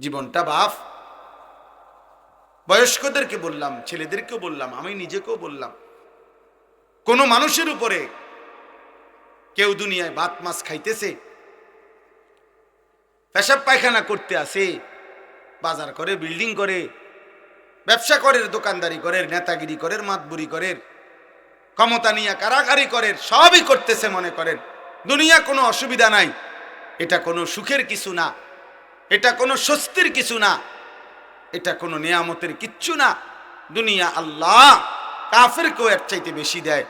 জীবনটা বাফ। বয়স্কদেরকে বললাম, ছেলেদেরকেও বললাম, আমি নিজেকেও বললাম, কোনো মানুষের উপরে কেউ দুনিয়ায় ভাত মাছ খাইতেছে, পেশাব পায়খানা করতে আসে, বাজার করে, বিল্ডিং করে, ব্যবসা করে, দোকানদারি করে, নেতাগিরি করে, মাতবুরি করে, ক্ষমতা নিয়ে কারাগারি করে, সবই করতেছে মনে করেন। দুনিয়া কোনো অসুবিধা নাই, এটা কোনো সুখের কিছু না। এটা কোনো স্বস্তির কিছু না। এটা কোনো নিয়ামতের কিচ্ছু না। দুনিয়া আল্লাহ কাফেরকেও এর চাইতে বেশি দেয়,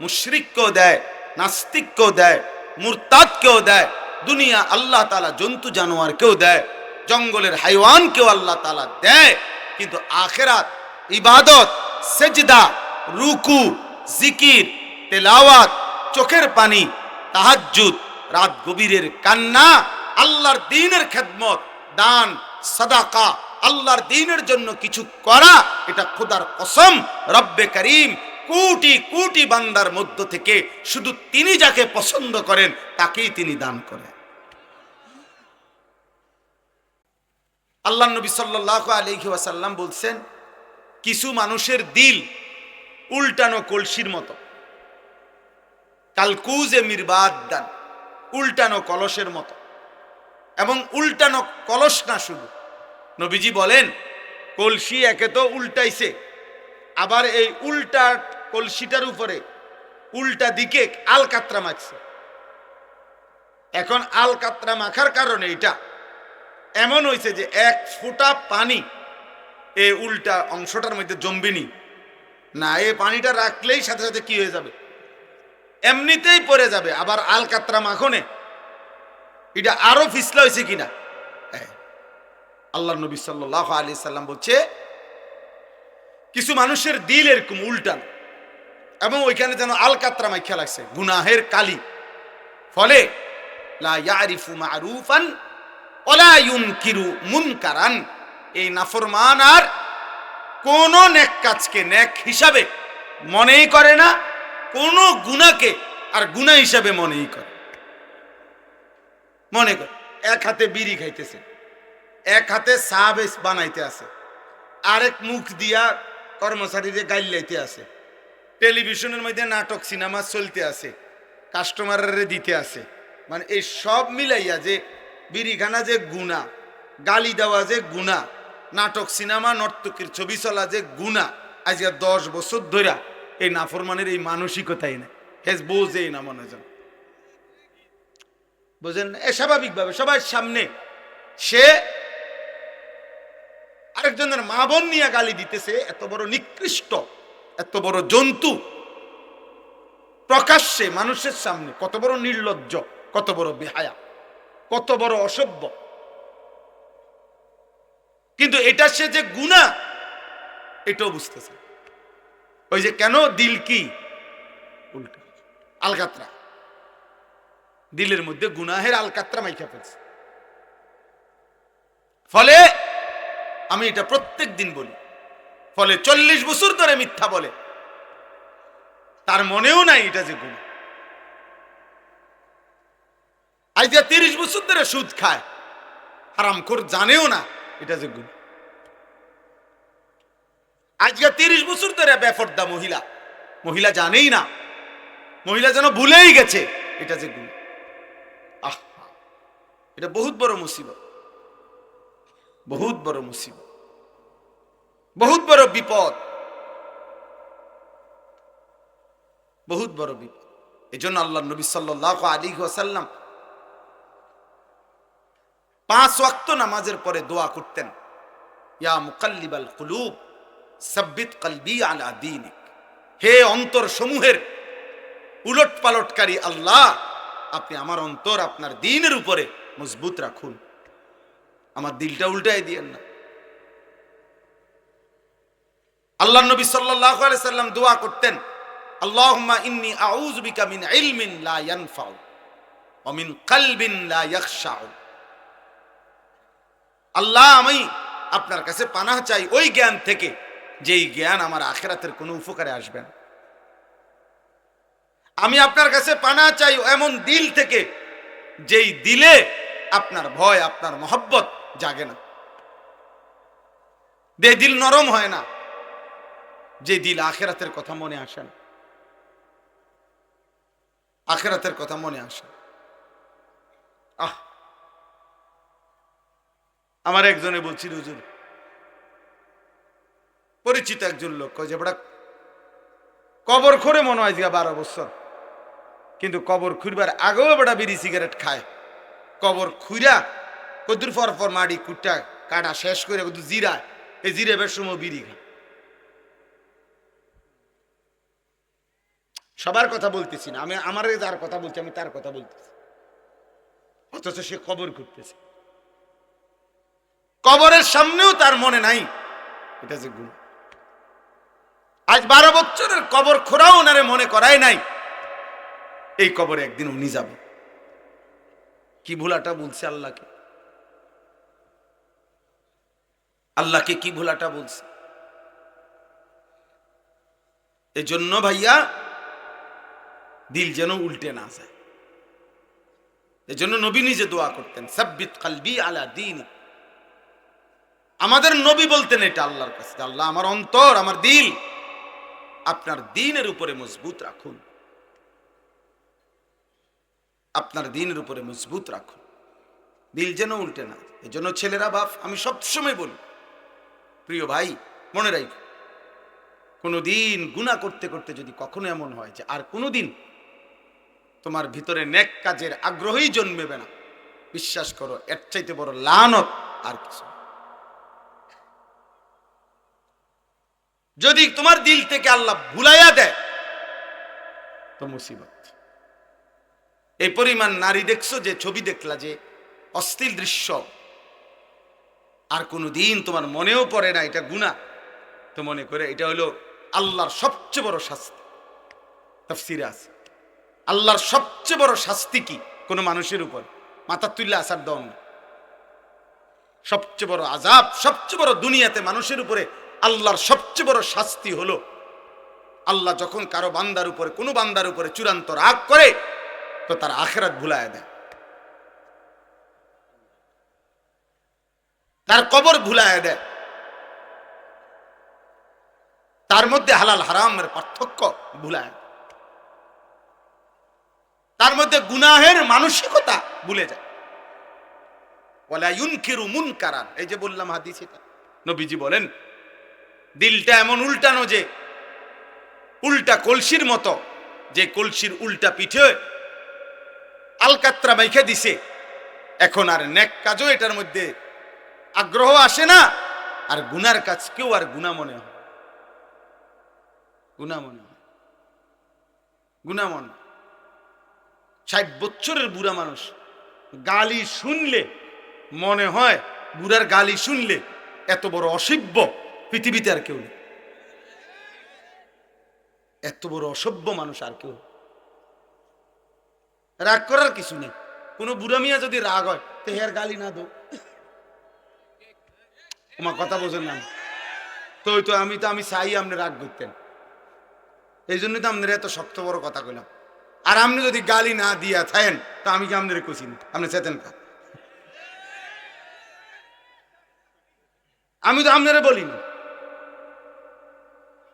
মুশরিককেও দেয়, নাস্তিককেও দেয়, মুরতাদকেও দেয়। দুনিয়া আল্লাহ তালা জন্তু জানোয়ারকেও দেয়, জঙ্গলের হাইওয়ানকেও আল্লাহ তালা দেয়। কিন্তু আখেরাত ইবাদত, সেজদা, রুকু, জিকির, তেলাওয়াত, চোখের পানি, তাহাজ্জুদ, রাত গভীরের কান্না আল্লাহর দিনের খেদমত, দান, সাদাকা, আল্লাহর দিনের জন্য কিছু করা, এটা খোদার কসম, রব্বে করিম কোটি কোটি বান্দার মধ্য থেকে শুধু তিনি যাকে পছন্দ করেন, তাকেই তিনি দান করেন। আল্লাহ নবী সাল্লাহ আলহি ওয়াসাল্লাম বলছেন, কিছু মানুষের দিল উল্টানো কলসির মতো। কালকুজে মির্বাদ দান, উল্টানো কলসের মতো। এবং উল্টানো কলস না শুধু নবীজি বলেন, কলসি একে তো উল্টাইছে। আবার এই উল্টা কলসিটার উপরে উল্টা দিকে আলকাত্রা মাখছে। এখন আলকাত্রা মাখার কারণে এটা এমন হয়েছে যে এক ফোঁটা পানি এ উল্টা অংশটার মধ্যে জমবিনি। না, এ পানিটা রাখলেই সাথে সাথে কি হয়ে যাবে? এমনিতেই পড়ে যাবে। আবার আলকাত্রা মাখনে এটা আরও ফিসলা হয়েছে কিনা। আল্লাহ নবী সাল্লাহ আলি সাল্লাম বলছে, কিছু মানুষের দিল এরকম উল্টান এবং ওইখানে যেন আলকাত্রা মাইখা লাগছে, গুনাহের কালি। ফলে এই নাফরমান আর কোন নেক কাজকে নেক হিসাবে মনেই করে না, কোন গুনাকে আর গুনাহ হিসাবে মনেই করে মনে কর, এক হাতে বিড়ি খাইতেছে, এক হাতে চা বানাইতে আছে, আরেক মুখ দিয়া কর্মচারীদের গাইলাইতে আছে, টেলিভিশনের মধ্যে নাটক, সিনেমা চলতে আছে, কাস্টমারের দিতে আছে মানে এই সব মিলাইয়া যে বিড়িখানা যে গুণা, গালি দেওয়া যে গুণা, নাটক, সিনেমা, নর্তকীর ছবি চলা যে গুণা, আজকে দশ বছর ধরে এই নাফরমানের এই মানসিকতাই নেই। হেজ বোঝেই না মনে যেন। বুঝেন? এ স্বাভাবিকভাবে সবার সামনে সে আরেকজনের মা বোন নিয়ে গালি দিতেছে, এত বড় নিকৃষ্ট, এত বড় জন্তু প্রকাশ্যে মানুষের সামনে, কত বড় নির্লজ্জ, কত বড় বেহায়া, কত বড় অসভ্য। কিন্তু এটা সে যে গুণা এটাও বুঝতেছে। ওই যে কেন দিল কি? উল্টা। আলকাত্রা। দিলের মধ্যে গুনাহের আলকাত্রা মাইখা ফেলছে। ফলে আমি এটা প্রত্যেক দিন বলি, ফলে চল্লিশ বছর ধরে মিথ্যা বলে। তার মনেও নাই এটা যে গুণ আজ তিরিশ বছর ধরে সুদ খায় হারামখোর জানেও না এটা যে গুণ আজকে তিরিশ বছর ধরে বেফর্দা মহিলা মহিলা জানেই না, মহিলা যেন ভুলেই গেছে এটা যে গুণ এটা বহুত বড় মুসিবত। বহুত বড় মুসিবত। বহুত বড় বিপদ। বহুত বড় বিপদ। এই জন্য আল্লাহ নবী সাল্লাহ আলী ওয়াসাল্লাম পাঁচ ওয়াক্ত নামাজের পরে দোয়া করতেন, ইয়া মুকাল্লিবাল কুলুব, সাব্বিত কলবি আলা দীনিক। হে অন্তর সমূহের উলট পালটকারী আল্লাহ, আপনি আমার অন্তর আপনার দিনের উপরে মজবুত রাখুন। আমার দিলটা উল্টাই দিয়েন না। আল্লাহ নবী সাল্লাম দোয়া করতেন আল্লাহ, আমি আপনার কাছে পানাহ চাই ওই জ্ঞান থেকে, যেই জ্ঞান আমার আখেরাতের কোনো উপকারে আসবে না। আমি আপনার কাছে পানা চাই এমন দিল থেকে, যেই দিলে আপনার ভয়, আপনার মহব্বত জাগে না। দে দিল নরম হয় না, যে দিল আখেরাতের কথা মনে আসে না। আখেরাতের কথা মনে আসে আহ! আমার একজনে বলছিল, হুজুর, পরিচিত একজন লোক যে, বেটা, কবর খোরে মনে হয় বারো বছর, কিন্তু কবর খুঁড়বার আগেও বেটা বিড়ি সিগারেট খায়। কবর খুঁড়া কদ্দুর পর পর মাড়ি কুটটা কাটা শেষ করে কদ্দুর জিরায় এই জিরে বেশ সময় বিড়ি খায়। সবার কথা বলতেছি না, আমি আমার যার কথা বলছি, আমি তার কথা বলতেছি। অথচ সে কবর খুঁড়তেছে কবরের সামনেও তার মনে নাই, এটা যে গুণ। আজ বারো বছরের কবর খোরাও ওনারে মনে করাই নাই, এই কবরে একদিন উনি যাবে। কি ভুলাটা বলছে আল্লাহকে? আল্লাহকে কি ভুলাটা বলছে? এই জন্য ভাইয়া, দিল যেন উল্টে না যায়। এই জন্য নবী নিজে দোয়া করতেন, সাব্বিত কালবি আলা দিন। আমাদের নবী বলতেন এটা আল্লাহর কাছে আল্লাহ আমার অন্তর, আমার দিল, আপনার দিনের উপরে মজবুত রাখুন। আপনার দিনের উপরে মজবুত রাখুন। দিল যেন উল্টে না এই জন্য ছেলেরা, বাপ, আমি সবসময় বলি, প্রিয় ভাই, মনে রাখ কোনো দিন গুণা করতে করতে যদি কখনো এমন হয় যে আর কোনো দিন তোমার ভিতরে নেক কাজের আগ্রহই জন্মেবে না, বিশ্বাস করো, এর চাইতে বড় লানত আর কিছু যদি তোমার দিল থেকে আল্লাহ ভুলাইয়া দেয়, তো মুসিবত। এই পরিমাণ নারী দেখছ যে, ছবি দেখলা যে অস্থির দৃশ্য। আর কোনো দিন তোমার মনেও পড়ে না, এটা গুণা তো মনে করে এটা হলো আল্লাহর সবচেয়ে বড় শাস্তি। তফসিরে আছে। আল্লাহর সবচেয়ে বড় শাস্তি কি কোনো মানুষের উপর? মাথা তুললে আসার দম সবচেয়ে বড় আজাব সবচেয়ে বড় দুনিয়াতে মানুষের উপরে আল্লাহর সবচেয়ে বড় শাস্তি হলো, আল্লাহ যখন কারও বান্দার উপরে, কোনো বান্দার উপরে চূড়ান্ত রাগ করে তো তার আখেরাত ভুলায় দেয়। তার কবর ভুলায় দেয়। তার মধ্যে হালাল হারামের পার্থক্য ভুলায়। তার মধ্যে গুনাহের মানসিকতা ভুলে যায়। মুনকারান, এই যে বললাম হাদিস নবীজি বলেন, দিলটা এমন উল্টানো যে, উল্টা কলসির মতো, যে কলসির উল্টা পিঠে আলকাত্রা মাইখে দিছে এখন আর নেক কাজও এটার মধ্যে আগ্রহ আসে না, আর গুনার কাজ কেউ আর গুণা মনে হয় গুণা মনে হয় গুণা মনে। ষাট বছরের বুড়া মানুষ, গালি শুনলে মনে হয় বুড়ার গালি শুনলে এত বড় অসভ্য, পৃথিবীতে আর কেউ নেই এত বড় অসভ্য মানুষ আর কেউ। রাগ করার কিছু নেই। কোনো বুড়া মিয়া যদি রাগ হয়, তো হের গালি না দো তোমার কথা বোঝেন না তো ওই তো আমি তো, আমি চাই আপনি রাগ করতেন। এই জন্য তো আপনার এত শক্ত বড় কথা কইলাম। আর আপনি যদি গালি না দিয়া থাকেন, তো আমি কি আপনার কইছি না? আপনি চেতেন কা? আমি তো আপনারা বলি না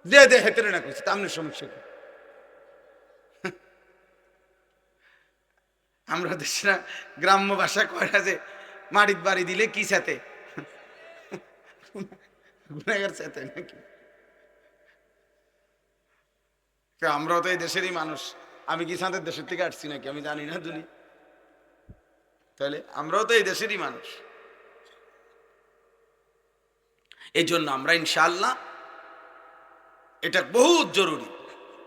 দে দে হেতে না কইছি, তা আপনার সমস্যা কি? আমরা দেশ না গ্রাম্য ভাষা কয়টা যে মাটির বাড়ি দিলে কি সাথে? গুণাগার সাথে নাকি? আমরাও তো এই দেশেরই মানুষ। আমি কি সাঁতের দেশের থেকে আসছি নাকি? আমি জানি না দুনি। তাহলে আমরাও তো এই দেশেরই মানুষ। এই জন্য আমরা ইনশাআল্লাহ এটা বহুত জরুরি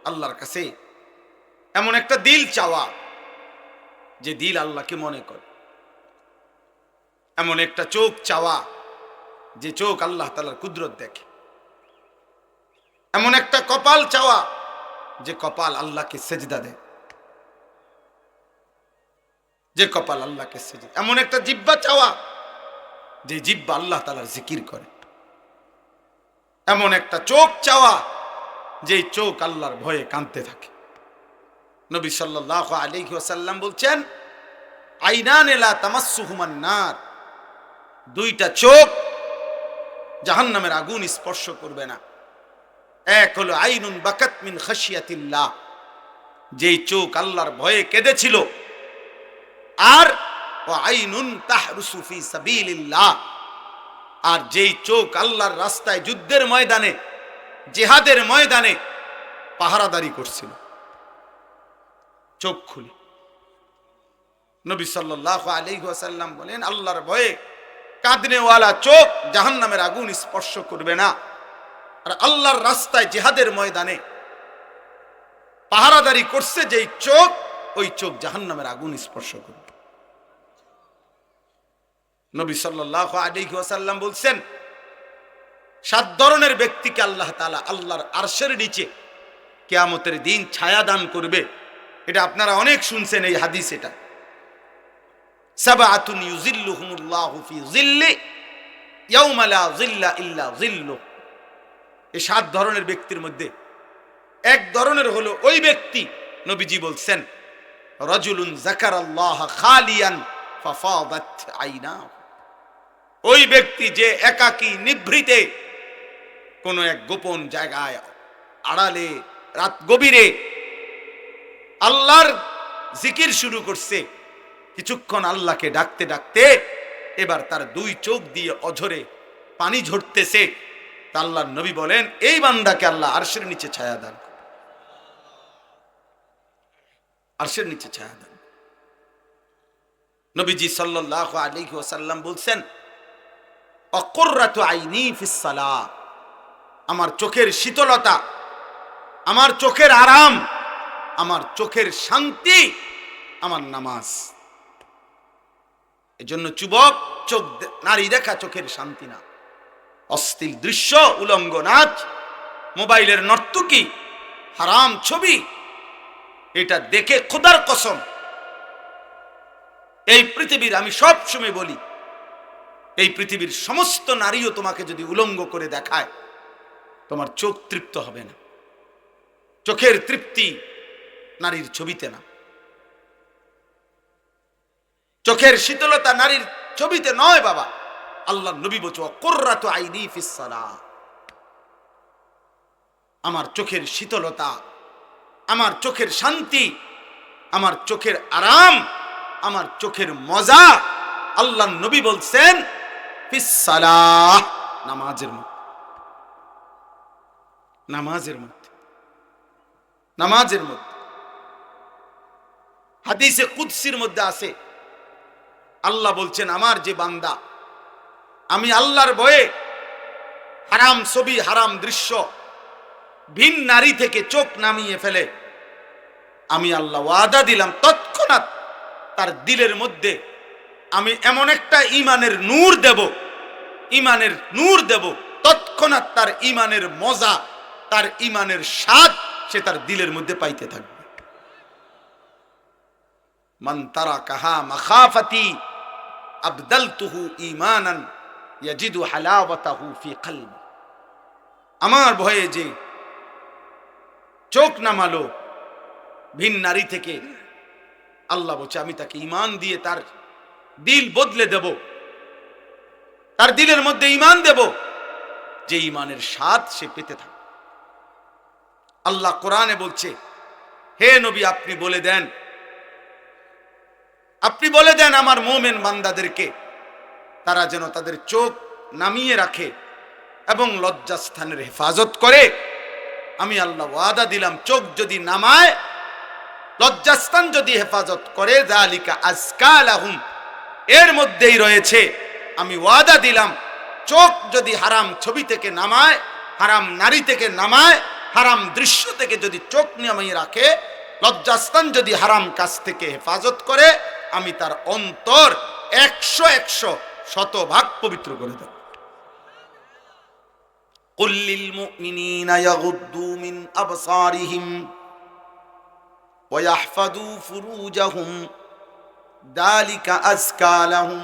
আল্লাহর কাছে। এমন একটা দিল চাওয়া। যে দিল আল্লাহকে মনে করে। এমন একটা চোখ চাওয়া যে চোখ আল্লাহ তালার কুদরত দেখে। এমন একটা কপাল চাওয়া যে কপাল আল্লাহকে সেজদা দেয়। যে কপাল আল্লাহকে সেজদা এমন একটা জিব্বা চাওয়া যে জিব্বা আল্লাহ তালার জিকির করে। এমন একটা চোখ চাওয়া যে চোখ আল্লাহর ভয়ে কাঁদতে থাকে। নবী সাল্লাহ আলাইহি ওয়াসাল্লাম বলছেন, আইনান এলা তামাসসুহুমান নার দুইটা চোখ জাহান্নামের আগুন স্পর্শ করবে না। এক হলো, আইনুন বাকাত মিন খাসিয়াতিল্লাহ যেই চোখ আল্লাহর ভয়ে কেঁদেছিল। আর, ও আইনুন তাহরুসু ফি সাবিলিল্লাহ। আর যেই চোখ আল্লাহর রাস্তায় যুদ্ধের ময়দানে, জেহাদের ময়দানে পাহারাদারি করছিল। চোখ খুলে। নবী সাল্লাল্লাহু আলাইহি ওয়াসাল্লাম বলেন, আল্লাহর ভয়ে কাঁদনেওয়ালা চোখ জাহান্নামের আগুন স্পর্শ করবে না। আর আল্লাহর রাস্তায় জেহাদের ময়দানে পাহারাদারি করছে যেই চোখ, ওই চোখ জাহান্নামের আগুন স্পর্শ করবে। নবী সাল্লাল্লাহু আলাইহি ওয়াসাল্লাম বলছেন, সাত ধরনের ব্যক্তিকে আল্লাহ তাআলা আল্লাহর আরশের নিচে কেয়ামতের দিন ছায়া দান করবে। এটা আপনারা অনেক শুনছেন এই হাদিস এটা। জিল্লি এই সাত ধরনের ব্যক্তির মধ্যে এক ধরনের হলো ওই ব্যক্তি, নবীজি বলছেন, রজুলুন জাকারাল্লাহ খালিয়ান ওই ব্যক্তি যে একাকী নিভৃতে কোনো এক গোপন জায়গায় আড়ালে, রাত গভীরে আল্লাহর জিকির শুরু করছে। কিছুক্ষণ আল্লাহকে ডাকতে ডাকতে এবার তার দুই চোখ দিয়ে অঝরে পানি ঝরতেছে। তা আল্লাহর নবী বলেন, এই বান্দাকে আল্লাহ আরশের নিচে ছায়া দান। আরশের নিচে ছায়া দান নবীজি সাল্লাল্লাহু আলাইহি ওয়াসাল্লাম বলছেন, অকর্রাতু আইনি ফিস সালাহ আমার চোখের শীতলতা, আমার চোখের আরাম আমার চোখের শান্তি, আমার নামাজ। এজন্য যুবক, চোখ নারী দেখা চোখের শান্তি না। অস্থির দৃশ্য, উলঙ্গ নাচ, মোবাইলের নর্তকী, হারাম ছবি, এটা দেখে খোদার কসম। এই পৃথিবীর আমি সব সময় বলি, এই পৃথিবীর সমস্ত নারীও তোমাকে যদি উলঙ্গ করে দেখায়, তোমার চোখ তৃপ্ত হবে না। চোখের তৃপ্তি নারীর ছবিতে না। চোখের শীতলতা নারীর ছবিতে নয় বাবা। আল্লাহ নবী বলছো কোর্রাত আইনি ফিসালা আমার চোখের শীতলতা, আমার চোখের শান্তি, আমার চোখের আরাম, আমার চোখের মজা আল্লাহ নবী বলছেন নামাজের মধ্যে। নামাজের মধ্যে। নামাজের মধ্যে। হাদিসে কুদসির মধ্যে আছে। আল্লাহ বলছেন, আমার যে বান্দা, আমি আল্লাহর বয়ে হারাম ছবি, হারাম দৃশ্য, ভিন নারী থেকে চোখ নামিয়ে ফেলে, আমি আল্লাহ ওয়াদা দিলাম, তৎক্ষণাৎ তার দিলের মধ্যে আমি এমন একটা ইমানের নূর দেব ইমানের নূর দেব, তৎক্ষণাৎ তার ইমানের মজা, তার ইমানের স্বাদ সে তার দিলের মধ্যে পাইতে থাকবে। মান কাহা মাখাফাতি আবদালতুহু ঈমানান ইয়াজিদু হালাওয়াতাহু ফি আমার ভয়ে যে চোখ নামালো ভিন নারী থেকে, আল্লাহ বলছে, আমি তাকে ঈমান দিয়ে তার দিল বদলে দেব। তার দিলের মধ্যে ইমান দেব যে ইমানের স্বাদ সে পেতে থাকে। আল্লাহ কোরআনে বলছে, হে নবী, আপনি বলে দেন আপনি বলে দেন আমার মোমেন বান্দাদেরকে, তারা যেন তাদের চোখ নামিয়ে রাখে এবং লজ্জাস্থানের হেফাজত করে। আমি আল্লাহ ওয়াদা দিলাম, চোখ যদি নামায়, লজ্জাস্থান যদি হেফাজত করে জালিকা আজকাল আহুম এর মধ্যেই রয়েছে। আমি ওয়াদা দিলাম, চোখ যদি হারাম ছবি থেকে নামায়, হারাম নারী থেকে নামায়, হারাম দৃশ্য থেকে যদি চোখ নামিয়ে রাখে, লজ্জাস্থান যদি হারাম কাজ থেকে হেফাজত করে আমি তার অন্তর একশো একশো শতভাগ পবিত্র করে দেব। কুল্লিল মুমিনিনা ইয়াগুদ্দু মিন আবসারিহিম ওয়া ইয়াহফাদু ফুরুজাহুম, দালিকা আযকা লাহুম,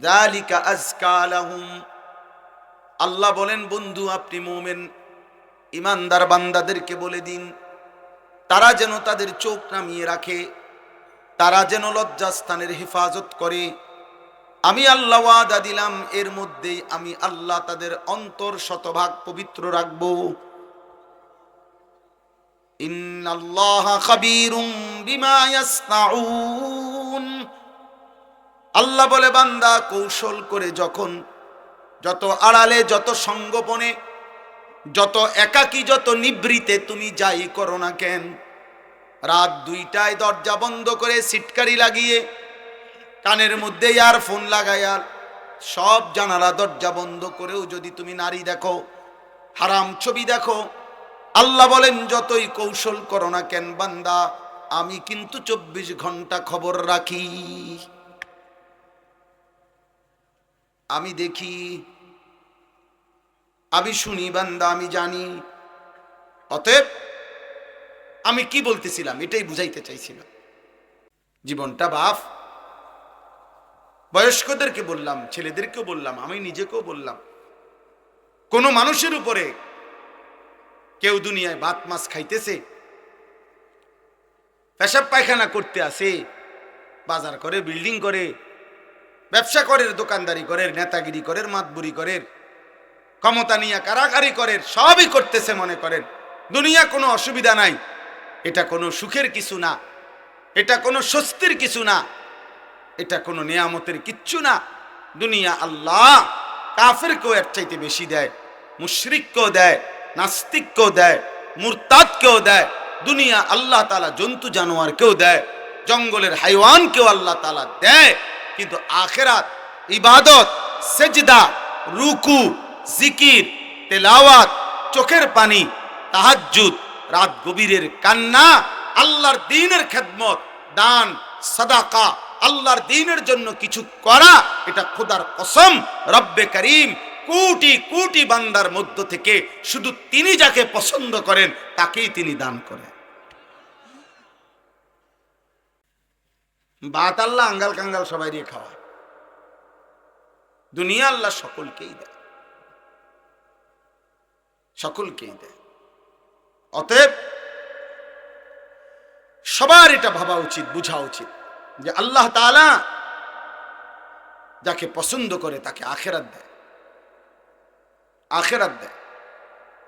দালিকা আযকা লাহুম। আল্লাহ বলেন, বন্ধু, আপনি মুমিন। ইমানদার বান্দাদেরকে বলে দিন। তারা যেন তাদের চোখ নামিয়ে রাখে, তারা যেন লজ্জাস্থানের হেফাজত করে। আমি আল্লাহ ওয়াদা দিলাম, এর মধ্যেই আমি আল্লাহ তাদের অন্তর শতভাগ পবিত্র রাখব। আল্লাহ বলে, বান্দা, কৌশল করে যখন, যত আড়ালে, যত সঙ্গোপনে যত একাকী, যত নিবৃতে, তুমি যাই করো না কেন? রাত দুইটায় দরজা বন্ধ করে সিটকারি লাগিয়ে কানের মধ্যে ইয়ারফোন লাগাইয়ার সব জানালা, দরজা বন্ধ করেও যদি তুমি নারী দেখো, হারাম ছবি দেখো, আল্লাহ বলেন, যতই কৌশল করো না কেন বান্দা, আমি কিন্তু চব্বিশ ঘণ্টা খবর রাখি। আমি দেখি আমি শুনি বান্দা, আমি জানি। অতএব আমি কি বলতেছিলাম, এটাই বুঝাইতে চাইছিলাম। জীবনটা বাফ। বয়স্কদেরকে বললাম, ছেলেদেরকেও বললাম, আমি নিজেকেও বললাম, কোনো মানুষের উপরে কেউ দুনিয়ায় বাত মাছ খাইতেছে, পেশাব পায়খানা করতে আসে বাজার করে, বিল্ডিং করে, ব্যবসা করে, দোকানদারি করে, নেতাগিরি করের মাতবুরি করের ক্ষমতা নিয়ে কারাকারি করেন, সবই করতেছে মনে করেন। দুনিয়া কোনো অসুবিধা নাই। এটা কোনো সুখের কিছু না। এটা কোনো স্বস্তির কিছু না। এটা কোনো নিয়ামতের কিচ্ছু না। দুনিয়া আল্লাহ কাফেরকেও এর চাইতে বেশি দেয়, মুশরিককেও দেয়, নাস্তিককেও দেয়, মুরতাদকেও দেয়। দুনিয়া আল্লাহ তালা জন্তু জানোয়ারকেও দেয়, জঙ্গলের হাইওয়ানকেও আল্লাহ তালা দেয়। কিন্তু আখেরাত, ইবাদত, সেজদা, রুকু জিকির, তেলাওয়াত, চোখের পানি, তাহাজ্জুদ, রাত গভীরের কান্না, আল্লাহর দিনের খেদমত, দান, সাদাকা, আল্লাহর দিনের জন্য কিছু করা, এটা খোদার কসম, রব্বে করিম কোটি কোটি বান্দার মধ্য থেকে শুধু তিনি যাকে পছন্দ করেন, তাকেই তিনি দান করেন। বাত আল্লাহ আঙ্গাল কাঙ্গাল সবাই দিয়ে খাওয়া দুনিয়া আল্লাহ সকলকেই দেয়। সকলকেই দেয়। অতএব সবার এটা ভাবা উচিত, বুঝা উচিত যে আল্লাহ তাআলা যাকে পছন্দ করে তাকে আখেরাত দেয়। আখেরাত দেয়,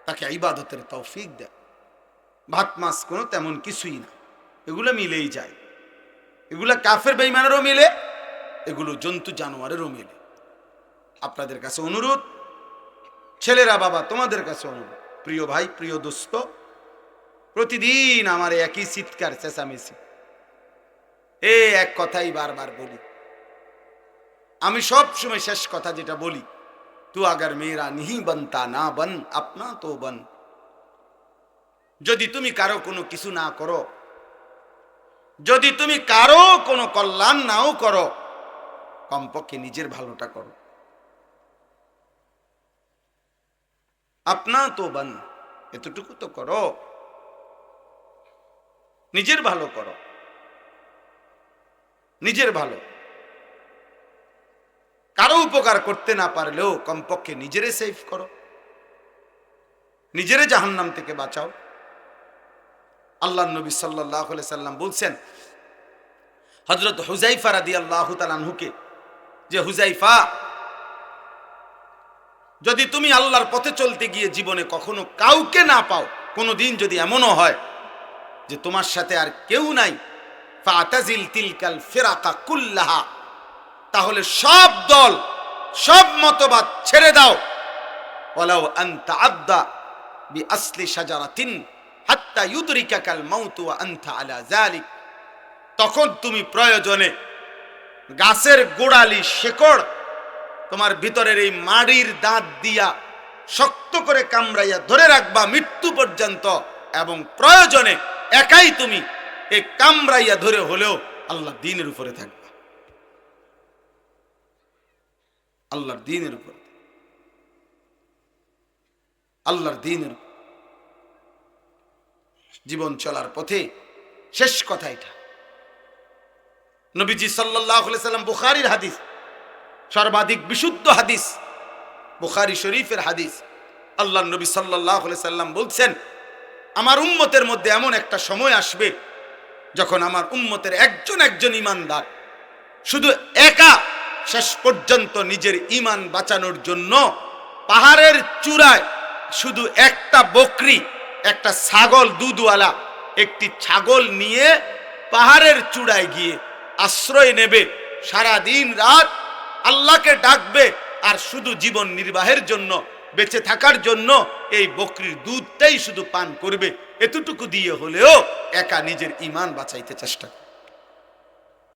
তাকে ইবাদতের তৌফিক দেয়। ভাত, মাছ কোনো তেমন কিছুই না, এগুলো মিলেই যায়। এগুলো কাফের বেইমানেরও মিলে, এগুলো জন্তু জানোয়ারেরও মিলে। আপনাদের কাছে অনুরোধ ছেলেরা বাবা, তোমাদের কাছে অনুরোধ। প্রিয় ভাই, প্রিয় দোস্ত, প্রতিদিন আমার একই চিৎকার, চেঁচামেচি। এ এক কথাই বারবার বলি। আমি সব সময় শেষ কথা যেটা বলি, তু আগার মেয়েরা নিহি বনতা না বন, আপনা তো বন। যদি তুমি কারও কোনো কিছু না করো, যদি তুমি কারও কোনো কল্যাণ নাও করো, কমপক্ষে নিজের ভালোটা করো। আপনা তো বন, এতটুকু তো করো। নিজের ভালো করো। নিজের ভালো। কারও উপকার করতে না পারলেও কমপক্ষে নিজেরে সেফ করো। নিজেরে জাহান্নাম থেকে বাঁচাও। আল্লাহ নবী সাল্লাহ সাল্লাম বলছেন হজরত হুজাইফা রাদি আল্লাহ তালানহুকে যে হুজাইফা যদি তুমি আল্লাহর পথে চলতে গিয়ে জীবনে কখনো কাউকে না পাও কোনো দিন যদি এমনও হয় যে তোমার সাথে আর কেউ নাই, ফাতাজিল তিলকাল ফেরাকা কুল্লাহা, তাহলে সব দল, সব মতবাদ ছেড়ে দাও। ওলাও আনতা আদ্দা বি আসলি সাজারাতিন হাত্তা ইউদরিকাকাল মাউতু ওয়া আনতা আলা যালিক। তখন তুমি প্রয়োজনে গাছের গোড়ালি শেকড় তোমার ভিতরের এই মাড়ির দাঁত দিয়া শক্ত করে কামড়াইয়া ধরে রাখবা মৃত্যু পর্যন্ত এবং প্রয়োজনে একাই তুমি এই কামড়াইয়া ধরে হলেও আল্লাহ দিনের উপরে থাকবা। আল্লাহর দিনের উপর। আল্লাহর দিনের জীবন চলার পথে শেষ কথা এটা। নবীজি সাল্লাহ সাল্লাম বুখারির হাদিস সর্বাধিক বিশুদ্ধ হাদিস, বুখারি শরীফের হাদিস। আল্লাহ নবী সাল্লাহ সাল্লাম বলছেন, আমার উম্মতের মধ্যে এমন একটা সময় আসবে যখন আমার উম্মতের একজন একজন ইমানদার শুধু একা শেষ পর্যন্ত নিজের ইমান বাঁচানোর জন্য পাহাড়ের চূড়ায় শুধু একটা বকরি, একটা ছাগল দুধওয়ালা, একটি ছাগল নিয়ে পাহাড়ের চূড়ায় গিয়ে আশ্রয় নেবে সারা দিন রাত আল্লাহকে ডাকবে আর শুধু জীবন নির্বাহের জন্য, বেঁচে থাকার জন্য এই বকরির দুধটাই শুধু পান করবে। এতটুকু দিয়ে হলেও একা নিজের ইমান বাঁচাইতে চেষ্টা